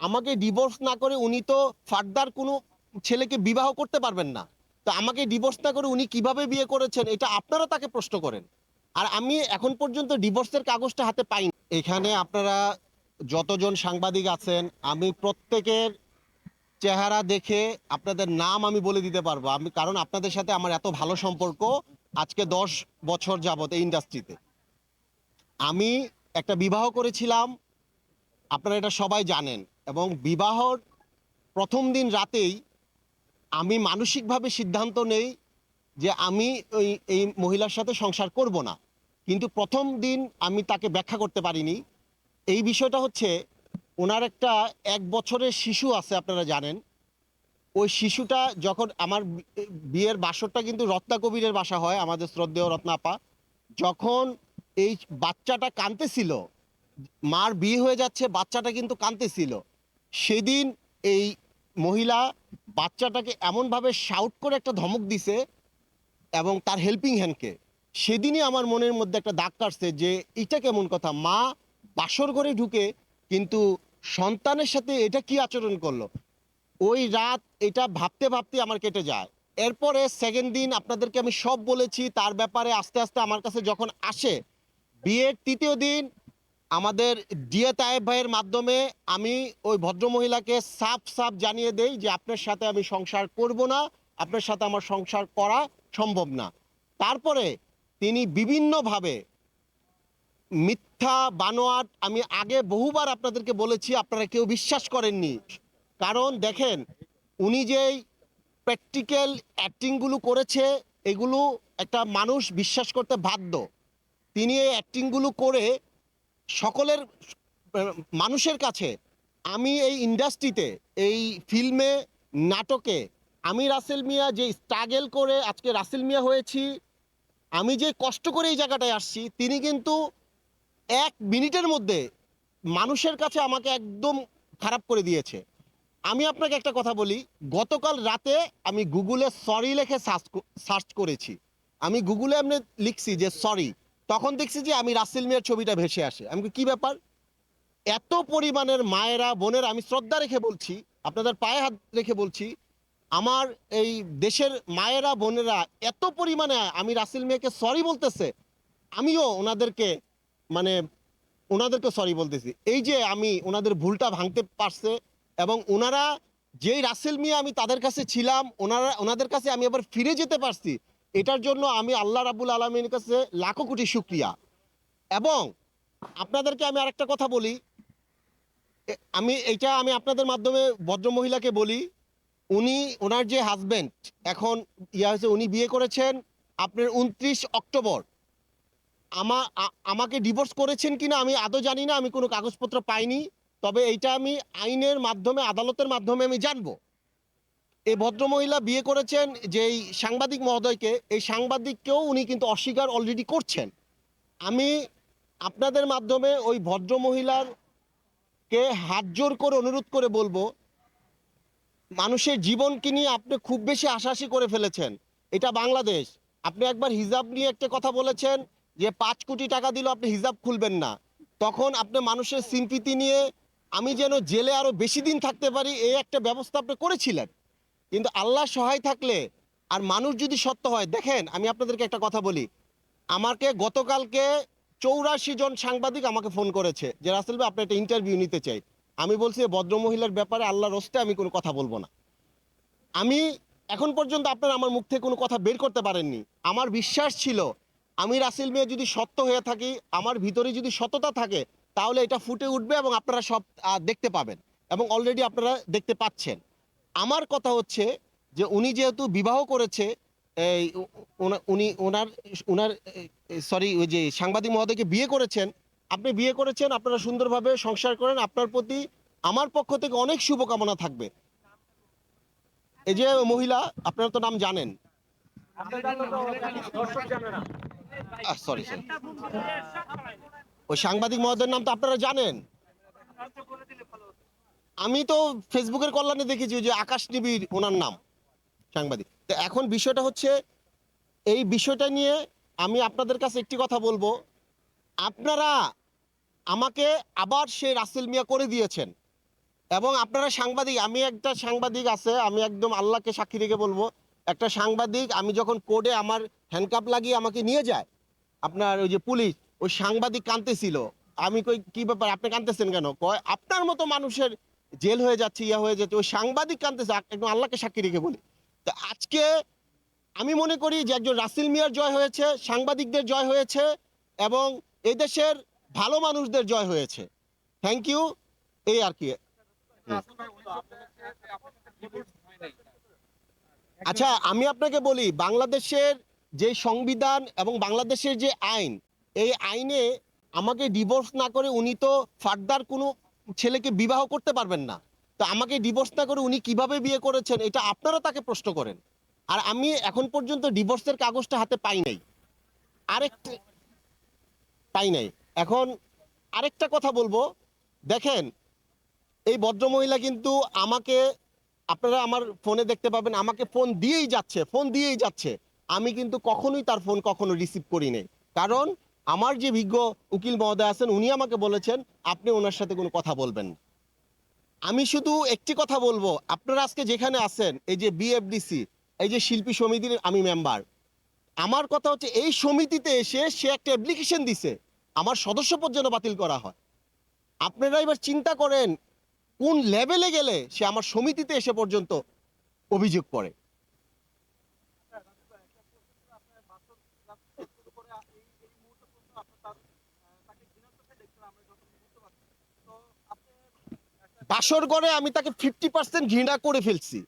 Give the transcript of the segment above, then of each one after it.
আমাকে ডিভোর্স না করে উনি তো ফার্দার কোনো ছেলেকে বিবাহ করতে পারবেন না। তো আমাকে ডিভোর্স না করে উনি কীভাবে বিয়ে করেছেন, এটা আপনারা তাকে প্রশ্ন করেন। আর আমি এখন পর্যন্ত ডিভোর্সের কাগজটা হাতে পাইনি। এখানে আপনারা যতজন সাংবাদিক আছেন, আমি প্রত্যেকের চেহারা দেখে আপনাদের নাম আমি বলে দিতে পারব। আমি কারণ আপনাদের সাথে আমার এত ভালো সম্পর্ক আজকে দশ বছর যাবত এই ইন্ডাস্ট্রিতে আমি একটা বিবাহ করেছিলাম, আপনারা এটা সবাই জানেন। এবং বিবাহর প্রথম দিন রাতেই আমি মানসিকভাবে সিদ্ধান্ত নেই যে আমি ওই, এই মহিলার সাথে সংসার করব না। কিন্তু প্রথম দিন আমি তাকে ব্যাখ্যা করতে পারিনি। এই বিষয়টা হচ্ছে ওনার একটা এক বছরের শিশু আছে, আপনারা জানেন। ওই শিশুটা যখন আমার বিয়ের বাসরটা কিন্তু রত্না কবিরের বাসা হয়, আমাদের শ্রদ্ধেয় রত্নাপা যখন এই বাচ্চাটা কাঁদতেছিল, মার বিয়ে হয়ে যাচ্ছে, বাচ্চাটা কিন্তু কাঁদতেছিল। সেদিন এই মহিলা বাচ্চাটাকে এমনভাবে শাউট করে একটা ধমক দিছে এবং তার হেল্পিং হ্যান্ডকে সেদিনই আমার মনের মধ্যে একটা দাগ কাটছে যে, এটা কেমন কথা? মা বাসর ঘরে ঢুকে কিন্তু সন্তানের সাথে এটা কি আচরণ করল? ওই রাত এটা ভাবতে ভাবতে আমার কেটে যায়। এরপরে সেকেন্ড দিন আপনাদেরকে আমি সব বলেছি, তার ব্যাপারে আস্তে আস্তে আমার কাছে যখন আসে, বিয়ের তৃতীয় দিন আমাদের ডিএ তায়েব ভাইয়ের মাধ্যমে আমি ওই ভদ্রমহিলাকে সাফ সাফ জানিয়ে দেই যে আপনার সাথে আমি সংসার করব না, আপনার সাথে আমার সংসার করা সম্ভব না। তারপরে তিনি বিভিন্নভাবে মিথ্যা, বানোয়াট, আমি আগে বহুবার আপনাদেরকে বলেছি, আপনারা কেউ বিশ্বাস করেননি। কারণ দেখেন, উনি যেই প্র্যাকটিক্যাল অ্যাক্টিংগুলো করেছে, এগুলো একটা মানুষ বিশ্বাস করতে বাধ্য। তিনি এই অ্যাক্টিংগুলো করে সকলের মানুষের কাছে আমি এই ইন্ডাস্ট্রিতে, এই ফিল্মে, নাটকে, আমি রাসেল মিয়া যে স্ট্রাগেল করে আজকে রাসেল মিয়া হয়েছি, আমি যে কষ্ট করে এই জায়গাটায় আসছি, তিনি কিন্তু এক মিনিটের মধ্যে মানুষের কাছে আমাকে একদম খারাপ করে দিয়েছে। আমি আপনাকে একটা কথা বলি, গতকাল রাতে আমি গুগলে সরি লিখে সার্চ করেছি। আমি গুগলে এমনি লিখছি যে সরি তখন দেখছি যে আমি রাসেল মিয়ার ছবিটা ভেসে আসে। আমি কি ব্যাপার? এত পরিমাণের মায়েরা, বোনের, আমি শ্রদ্ধা রেখে বলছি, আপনাদের পায়ে হাত রেখে বলছি, আমার এই দেশের মায়েরা, বোনেরা এত পরিমাণে আমি রাসেল মিয়াকে সরি বলতেছে, আমিও ওনাদেরকে মানে ওনাদেরকে সরি বলতেছি। এই যে আমি ওনাদের ভুলটা ভাঙতে পারছে এবং ওনারা, যেই রাসেল মিয়া আমি তাদের কাছে ছিলাম, ওনারা, ওনাদের কাছে আমি আবার ফিরে যেতে পারছি এটার জন্য আমি আল্লাহ রাবুল আলমীর কাছে লাখো কোটি শুক্রিয়া। এবং আপনাদেরকে আমি আরেকটা কথা বলি। আমি এটা আমি আপনাদের মাধ্যমে ভদ্রমহিলাকে বলি, উনি, ওনার যে হাজবেন্ড এখন ইয়া হয়েছে, উনি বিয়ে করেছেন আপনার উনত্রিশ অক্টোবর। আমা আমাকে ডিভোর্স করেছেন কিনা আমি আদৌ জানি না, আমি কোনো কাগজপত্র পাইনি, তবে এইটা আমি আইনের মাধ্যমে, আদালতের মাধ্যমে আমি জানব। এই ভদ্রমহিলা বিয়ে করেছেন যেই সাংবাদিক মহোদয়কে, এই সাংবাদিককেও উনি কিন্তু অস্বীকার অলরেডি করছেন। আমি আপনাদের মাধ্যমে ওই ভদ্রমহিলার কে হাত জোর করে অনুরোধ করে বলব, মানুষের জীবনকে নিয়ে আপনি খুব বেশি আশাসি করে ফেলেছেন। এটা বাংলাদেশ। আপনি একবার হিজাব নিয়ে একটা কথা বলেছেন যে পাঁচ কোটি টাকা দিলেও আপনি হিজাব খুলবেন না। তখন আপনি মানুষের সিম্পিতি নিয়ে আমি যেন জেলে আরও বেশি দিন থাকতে পারি, এই একটা ব্যবস্থা আপনি করেছিলেন। কিন্তু আল্লাহ সহায় থাকলে আর মানুষ যদি সত্য হয়, দেখেন আমি আপনাদেরকে একটা কথা বলি। আমাকে গতকালকে চৌরাশি জন সাংবাদিক আমাকে ফোন করেছে যে, রাসেল ভাই আপনি একটা ইন্টারভিউ নিতে চাই। আমি বলছি ভদ্রমহিলার ব্যাপারে আল্লাহ রস্তে আমি কোনো কথা বলব না। আমি এখন পর্যন্ত আপনারা আমার মুখ থেকে কোনো কথা বের করতে পারেননি। আমার বিশ্বাস ছিল, আমি রাসেল মেয়ে যদি সত্য হয়ে থাকি, আমার ভিতরে যদি সততা থাকে, তাহলে এটা ফুটে উঠবে এবং আপনারা সব দেখতে পাবেন এবং অলরেডি আপনারা দেখতে পাচ্ছেন। আমার কথা হচ্ছে যে উনি যেহেতু বিবাহ করেছে, এই উনি ওনার ওনার সরি ওই যে সাংবাদিক মহোদয়কে বিয়ে করেছেন, আপনি বিয়ে করেছেন, আপনারা সুন্দরভাবে সংসার করেন, আপনার প্রতি আমার পক্ষ থেকে অনেক শুভকামনা থাকবে। এই যে মহিলা, আপনারা তো নাম জানেন। সরি সরি ওই সাংবাদিক মহোদয়ের নাম তো আপনারা জানেন। আমি তো ফেসবুকের কল্যাণে দেখেছি যে আকাশ নিবিড় ওনার নাম, সাংবাদিক। তো এখন বিষয়টা হচ্ছে, এই বিষয়টা নিয়ে আমি আপনাদের কাছে একটি কথা বলব। আপনারা আমাকে আবার সেই রাসেল মিয়া করে দিয়েছেন। এবং আপনারা সাংবাদিক, আমি একটা সাংবাদিক আছে, আমি একদম আল্লাহকে সাক্ষী রেখে বলব, একটা সাংবাদিক, আমি যখন কোর্টে আমার হ্যান্ডকাপ লাগিয়ে আমাকে নিয়ে যায়, আপনার ওই যে পুলিশ, ওই সাংবাদিক কাঁদতেছিল। আমি কই, কি ব্যাপার? আপনি কাঁদতেছেন কেন? কয়, আপনার মতো মানুষের জেল হয়ে যাচ্ছে, ইয়া হয়ে যাচ্ছে ওই সাংবাদিক কাঁদতেছে আ- একদম আল্লাহকে সাক্ষী রেখে বলি। তো আজকে আমি মনে করি যে একজন রাসিল মিয়ার জয় হয়েছে, সাংবাদিকদের জয় হয়েছে, এবং এই দেশের ভালো মানুষদের জয় হয়েছে। থ্যাংক ইউ এই আর কি। আচ্ছা আমি আপনাকে বলি, বাংলাদেশের যে সংবিধান এবং বাংলাদেশের যে আইন, এই আইনে আমাকে ডিভোর্স না করে উনি তো ফার্দার কোনো ছেলেকে বিবাহ করতে পারবেন না। তো আমাকে ডিভোর্স না করে উনি কীভাবে বিয়ে করেছেন, এটা আপনারা তাকে প্রশ্ন করেন। আর আমি এখন পর্যন্ত ডিভোর্সের কাগজটা হাতে পাই নাই। আরেকটা পাই নাই। এখন আরেকটা কথা বলব। দেখেন, এই ভদ্রমহিলা কিন্তু আমাকে, আপনারা আমার ফোনে দেখতে পাবেন, আমাকে ফোন দিয়েই যাচ্ছে ফোন দিয়েই যাচ্ছে। আমি কিন্তু কখনোই তার ফোন কখনো রিসিভ করি নাই। কারণ আমার যে বিজ্ঞ উকিল মহোদয় আছেন, উনি আমাকে বলেছেন, আপনি ওনার সাথে কোনো কথা বলবেন। আমি শুধু একটি কথা বলব, আপনারা আজকে যেখানে আছেন, এই যে বিএফডিসি এই যে শিল্পী সমিতির আমি মেম্বার আমার কথা হচ্ছে এই সমিতিতে এসে সে একটা অ্যাপ্লিকেশন দিছে, আমার সদস্যপদ যেন বাতিল করা হয়। আপনারা এবার চিন্তা করেন, কোন লেভেলে গেলে সে আমার সমিতিতে এসে পর্যন্ত অভিযোগ করে। বাসর করে আমি তাকে ফিফটি পার্সেন্ট ঘৃণা করে ফেলছি।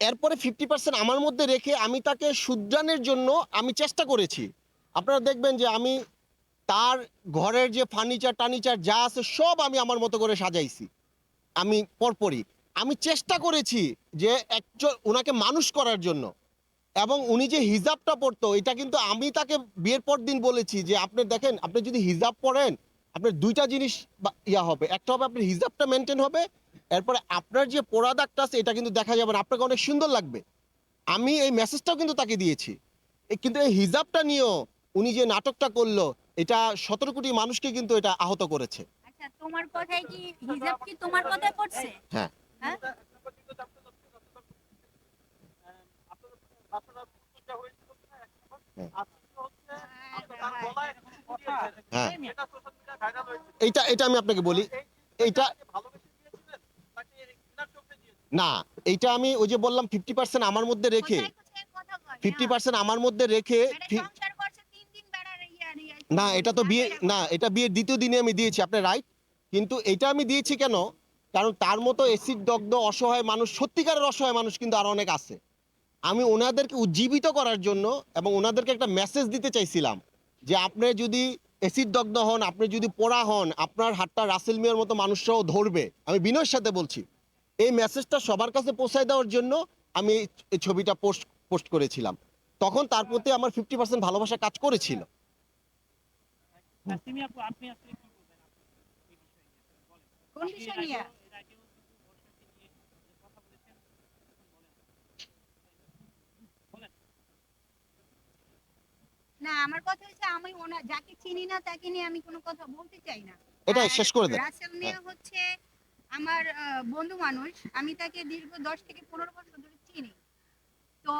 এরপরে ফিফটি পার্সেন্ট আমার মধ্যে রেখে আমি তাকে শুদ্রানের জন্য আমি চেষ্টা করেছি। আপনারা দেখবেন যে আমি তার ঘরের যে ফার্নিচার টার্নিচার যা আছে সব আমি আমার মতো করে সাজাইছি। আমি পরপরই। আমি চেষ্টা করেছি যে একজন ওনাকে মানুষ করার জন্য। এবং উনি যে হিজাবটা পরতো, এটা কিন্তু আমি তাকে বিয়ের পর দিন বলেছি যে, আপনি দেখেন, আপনি যদি হিজাব পরেন, আপনার দুইটা জিনিস ইয়া হবে। একটা হবে আপনার হিজাবটা মেনটেন হবে এরপরে আপনার যে পোড়া দাগটা আছে এটা কিন্তু দেখা যাবে না। আপনাকে অনেক সুন্দর লাগবে। আমি এই মেসেজটাও কিন্তু তাকে দিয়েছি। কিন্তু এই হিজাবটা নিয়েও উনি যে নাটকটা করল এটা সতেরো কোটি মানুষকে কিন্তু এটা আহত করেছে। আচ্ছা তোমার কথায় কি হিজাব কি তোমার কথায় পড়ছে? হ্যাঁ। হ্যাঁ? হ্যাঁ। এটা আমি আপনাকে বলি। এইটা না এইটা আমি ওই যে বললাম ফিফটি পার্সেন্ট আমার মধ্যে রেখে? ফিফটি পার্সেন্ট আমার মধ্যে রেখে না এটা তো বিয়ে না এটা বিয়ের দ্বিতীয় দিনে আমি দিয়েছি আপনি রাইট কিন্তু এটা আমি দিয়েছি কেন? কারণ তার মতো এসিড দগ্ধ অসহায় মানুষ সত্যিকারের অসহায় মানুষ কিন্তু আরও অনেক আছে। আমি ওনাদেরকে উজ্জীবিত করার জন্য এবং ওনাদেরকে একটা মেসেজ দিতে চাইছিলাম যে আপনি যদি এসিড দগ্ধ হন আপনি যদি পোড়া হন আপনার হাতটা রাসেল মিয়ার মতো মানুষরাও ধরবে। আমি বিনয়ের সাথে বলছি। এই মেসেজটা সবার কাছে পৌঁছায় দেওয়ার জন্য আমি এই- ছবিটা পোস্ট পোস্ট করেছিলাম। তখন তার প্রতি আমার ফিফটি পার্সেন্ট ভালোবাসা কাজ করেছিল। না আমার কথা হচ্ছে আমি ওনা যাকে চিনি না তাকে নিয়ে আমি কোনো কথা বলতে চাই না। এটাই আর শেষ করে দেন। রাসেল মিয়া হচ্ছে আমার বন্ধু মানুষ, আমি তাকে দীর্ঘ দশ থেকে পনেরো বছর ধরে চিনি। তো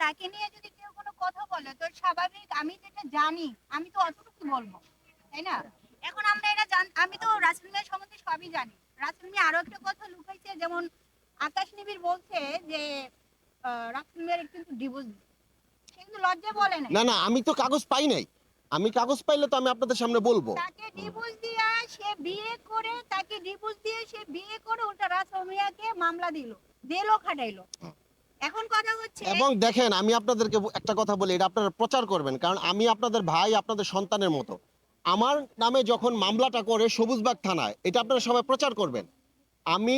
তাকে নিয়ে যদি কেউ কোনো কথা বলে, তো স্বাভাবিক আমি যেটা জানি, আমি তো অতটুকু বলব, তাই না? এখন আমরা এটা জান, আমি তো রাসেল মিয়া সম্বন্ধে সবই জানি। রাসেল মিয়া আরও একটা কথা লুকাইছে, যেমন আকাশ নিবিড় বলছে যে রাসেল মিয়ার কিন্তু ডিভোর্স সে কিন্তু লজ্জা বলে না না, আমি তো কাগজ পাই নাই। আমি কাগজ পাইলে তো আমি আপনাদের সামনে বলব। তাকে ডিভোর্স দিয়া সে বিয়ে করে তাকে ডিভোর্স দিয়ে সে বিয়ে করে ওটা রাসমিয়াকে মামলা দিল জেলও খাটাইলো। এখন কথা হচ্ছে এবং দেখেন আমি আপনাদেরকে একটা কথা বলি এটা আপনারা প্রচার করবেন কারণ আমি আপনাদের ভাই আপনাদের সন্তানের মতো। আমার নামে যখন মামলাটা করে সবুজবাগ থানায় এটা আপনারা সবাই প্রচার করবেন। আমি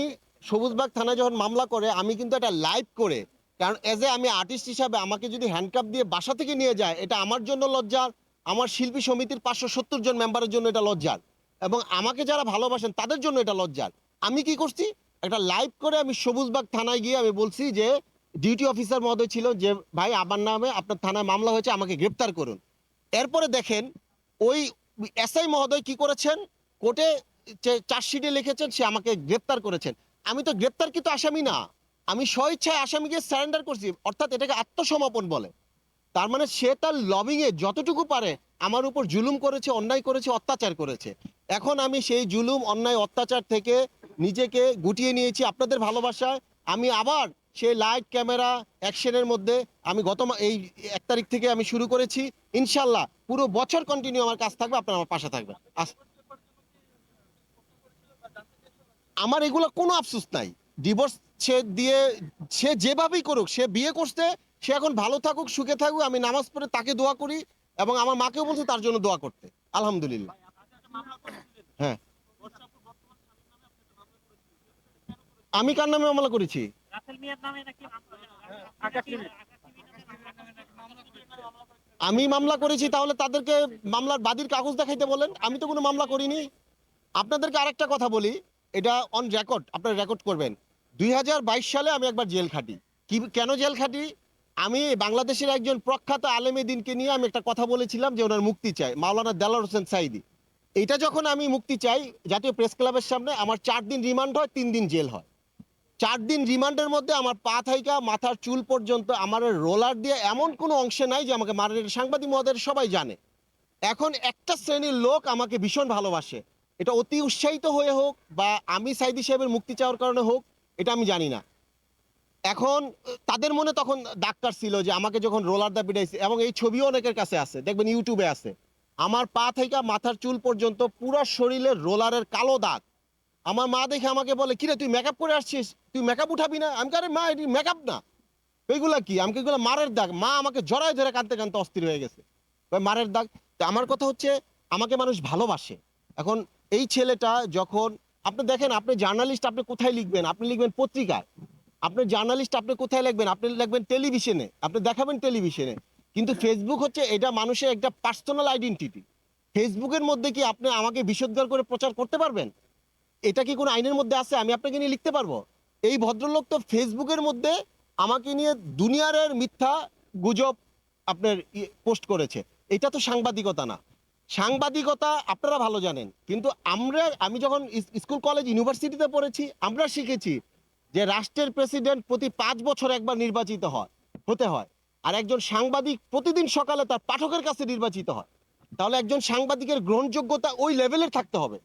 সবুজবাগ থানায় যখন মামলা করে আমি কিন্তু এটা লাইভ করে কারণ এজ এ আমি আর্টিস্ট হিসাবে আমাকে যদি হ্যান্ডকাপ দিয়ে বাসা থেকে নিয়ে যায় এটা আমার জন্য লজ্জার। আমার শিল্পী সমিতির পাঁচশো সত্তর জন মেম্বারের জন্য এটা লজ্জার। এবং আমাকে যারা ভালোবাসেন, তাদের জন্য এটা লজ্জার। আমি কি করছি? একটা লাইভ করে আমি সবুজবাগ থানায় গিয়ে আমি বলছি যে ডিউটি অফিসার মহোদয় ছিল যে, ভাই, আমার নামে আপনার থানায় মামলা হয়েছে, আমাকে গ্রেপ্তার করুন। এরপরে দেখেন, ওই এসআই মহোদয় কি করেছেন? কোর্টে চার্জশিটে লিখেছেন, সে আমাকে গ্রেপ্তার করেছেন। আমি তো গ্রেপ্তারকৃত আসামি না। আমি স্বইচ্ছায় আসামিকে সারেন্ডার করছি। অর্থাৎ এটাকে আত্মসমর্পণ বলে। তার মানে সে তার লবিং এ যতটুকু পারে আমার উপর জুলুম করেছে, অন্যায় করেছে, অত্যাচার করেছে। এখন আমি সেই জুলুম, অন্যায়, অত্যাচার থেকে নিজেকে গুটিয়ে নিয়েছি আপনাদের ভালোবাসায়। আমি আবার সেই লাইট ক্যামেরা অ্যাকশনের মধ্যে আমি গত এই এক তারিখ থেকে আমি শুরু করেছি। ইনশাল্লাহ পুরো বছর কন্টিনিউ আমার কাজ থাকবে, আপনারা আমার পাশে থাকবেন। আস- আমার এগুলো কোনো আফসোস নাই। ডিভোর্স সে দিয়ে, সে যেভাবেই করুক, সে বিয়ে করছে সে এখন ভালো থাকুক সুখে থাকুক আমি নামাজ পড়ে তাকে দোয়া করি এবং আমার মাকেও বলছে তার জন্য দোয়া করতে। আলহামদুলিল্লাহ। হ্যাঁ। আমি কার নামে মামলা করেছি। আমি মামলা করেছি তাহলে তাদেরকে মামলার বাদীর কাগজ দেখাইতে বলেন। আমি তো কোনো মামলা করিনি। আপনাদেরকে আরেকটা কথা বলি এটা অন রেকর্ড আপনারা রেকর্ড করবেন। দুই হাজার বাইশ সালে আমি একবার জেল খাটি। কি কেন জেল খাটি? আমি বাংলাদেশের একজন প্রখ্যাত আলেমে দিনকে নিয়ে আমি একটা কথা বলেছিলাম যে ওনার মুক্তি চাই মাওলানা দেলার হোসেন সাইদি। এটা যখন আমি মুক্তি চাই, জাতীয় প্রেস ক্লাবের সামনে আমার চার দিন রিমান্ড হয়, তিন দিন জেল হয়। চার দিন রিমান্ডের মধ্যে আমার পা থাইকা, মাথার চুল পর্যন্ত আমার রোলার দিয়ে এমন কোনো অংশে নাই যে আমাকে মারেন সাংবাদিক মহোদয় সবাই জানে। এখন একটা শ্রেণির লোক আমাকে ভীষণ ভালোবাসে। এটা অতি উৎসাহিত হয়ে হোক বা আমি সাইদি সাহেবের মুক্তি চাওয়ার কারণে হোক, এটা আমি জানি না। এখন, তাদের মনে তখন ডাক্তার ছিল যে আমাকে যখন রোলার দা পিটাইছে এবং এই ছবিও অনেকের কাছে আছে, দেখবেন ইউটিউবে আছে। আমার পা থেকে মাথার চুল পর্যন্ত পুরো শরীরে রোলারের কালো দাগ। আমার মা দেখে আমাকে বলে, কিরে, তুই মেকআপ করে আসছিস? তুই মেকআপ উঠাবি না? আমি আরে মা, এটি মেকআপ না। এগুলা কি? আমাকে এগুলো মারের দাগ। মা আমাকে জড়ায় ধরে কাঁদতে কাঁদতে অস্থির হয়ে গেছে। মারের দাগ? আমার কথা হচ্ছে, আমাকে মানুষ ভালোবাসে। এখন এই ছেলেটা যখন, আপনি দেখেন, আপনি জার্নালিস্ট আপনি কোথায় লিখবেন? আপনি লিখবেন পত্রিকায়। আপনি জার্নালিস্ট আপনি কোথায় লিখবেন? আপনি লিখবেন টেলিভিশনে আপনি দেখাবেন টেলিভিশনে কিন্তু ফেসবুক হচ্ছে এটা মানুষের একটা পার্সোনাল আইডেন্টিটি ফেসবুকের মধ্যে কি আপনি আমাকে বিশোদ্গার করে প্রচার করতে পারবেন? এটা কি কোনো আইনের মধ্যে আছে? আমি আপনাকে নিয়ে লিখতে পারব? এই ভদ্রলোক তো ফেসবুকের মধ্যে আমাকে নিয়ে দুনিয়ারের মিথ্যা গুজব আপনার পোস্ট করেছে। এটা তো সাংবাদিকতা না। সাংবাদিকতা আপনারা ভালো জানেন। কিন্তু আমরা, আমি যখন স্কুল, কলেজ, ইউনিভার্সিটিতে পড়েছি, আমরা শিখেছি যে রাষ্ট্রের প্রেসিডেন্ট প্রতি পাঁচ বছর একবার নির্বাচিত হয়, হতে হয়। আর একজন সাংবাদিক প্রতিদিন সকালে তার পাঠকের কাছে নির্বাচিত হয়। তাহলে একজন সাংবাদিকের গ্রহণযোগ্যতা ওই লেভেলের থাকতে হবে।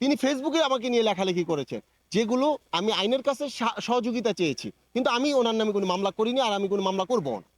তিনি ফেসবুকে আমাকে নিয়ে লেখালেখি করেছেন, যেগুলো আমি আইনের কাছে সহযোগিতা চেয়েছি। কিন্তু আমি ওনার নামে কোনো মামলা করিনি আর আমি কোনো মামলা করব না।